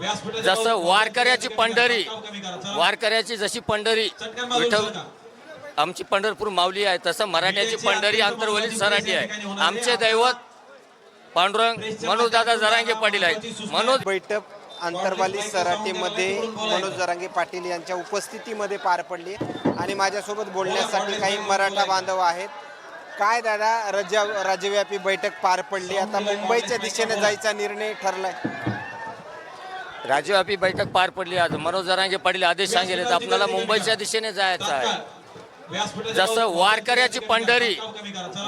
जसं वारकऱ्याची पंढरी वारकऱ्याची जशी पंढरी विठ्ठल आमची पंढरपूर माऊली आहे तसं मराठ्याची पंढरी आंतरवली सराठी आहे. आमचे दैवत पांडुरंग मनोजदादा जरांगे पाटील आहेत. मनोज बैठक अंतरवाली सराटीमध्ये मनोज जरांगे पाटील यांच्या उपस्थितीमध्ये पार पडली आणि माझ्यासोबत बोलण्यासाठी काही मराठा बांधव आहेत. काय दादा रजा राज्यव्यापी बैठक पार पडली. आता मुंबईच्या दिशेने जायचा निर्णय ठरलाय. राज्यव्यापी बैठक पार पडली आज. मनोज जरांगे पाटील आदेश सांगितले तर आपल्याला मुंबईच्या दिशेने जायचं आहे. जसं वारकऱ्याची पंढरी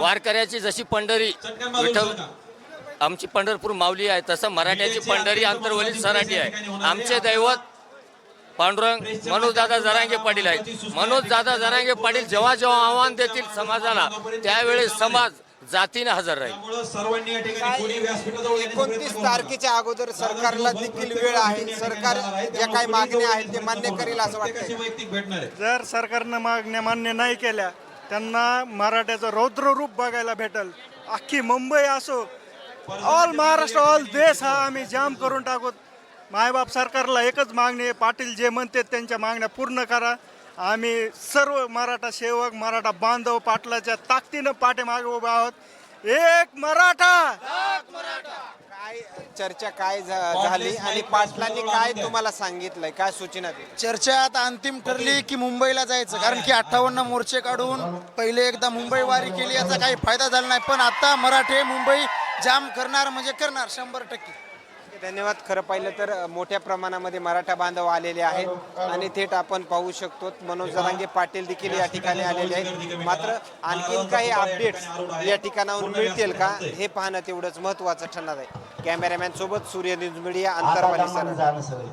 वारकऱ्याची जशी पंढरी विठ्ठल आमची पंढरपूर माऊली आहे तसं मराठ्याची पंढरी आंतरवली सराठी आहे. आमचे दैवत पांडुरंग मनोजदादा जरांगे पाटील आहेत. मनोजदादा जरांगे पाटील जेव्हा जेव्हा आव्हान देतील समाजाला त्यावेळेस समाज जातीने हजर राहील. सर्वांनी या ठिकाणी कोणी व्यासपीठाजवळ एकोणतीस तारखेच्या अगोदर सरकारला देखील वेळ आहे सरकार ज्या काही मागण्या आहेत ते मान्य करेल असं आहे. जर सरकारनं मागण्या मान्य नाही केल्या त्यांना मराठ्याचं रौद्र रूप बघायला भेटल. अख्खी मुंबई असो ऑल महाराष्ट्र ऑल देश हा आम्ही जाम करून टाकू मायबाप सरकारला एकच मागणी आहे पाटील जे म्हणतात त्यांच्या मागण्या पूर्ण करा. आम्ही सर्व मराठा सेवक मराठा बांधव पाटलाच्या ताकदीनं पाठीमागे उभे आहोत. एक मराठा! काय चर्चा काय झा- झाली आणि पाटलांनी काय तुम्हाला सांगितलंय? काय सूचना दिली चर्चा आता अंतिम ठरली की मुंबईला जायचं कारण की अठ्ठावन्न मोर्चे काढून पहिले एकदा मुंबई वारी केली याचा काही फायदा झाला नाही. पण आता मराठे मुंबई जाम करणार म्हणजे करणार शंभर टक्के. धन्यवाद. खरं पाहिलं तर मोठ्या प्रमाणामध्ये मराठा बांधव आलेले आहेत आणि थेट आपण पाहू शकतो. मनोज जरांगे पाटील देखील या ठिकाणी आलेले आहेत. मात्र आणखीन काही अपडेट्स या ठिकाणाहून मिळतील का हे पाहणं तेवढंच महत्वाचं ठरणार आहे. कॅमेरामॅन सोबत सूर्य न्यूज मीडिया अंतरवाली सर.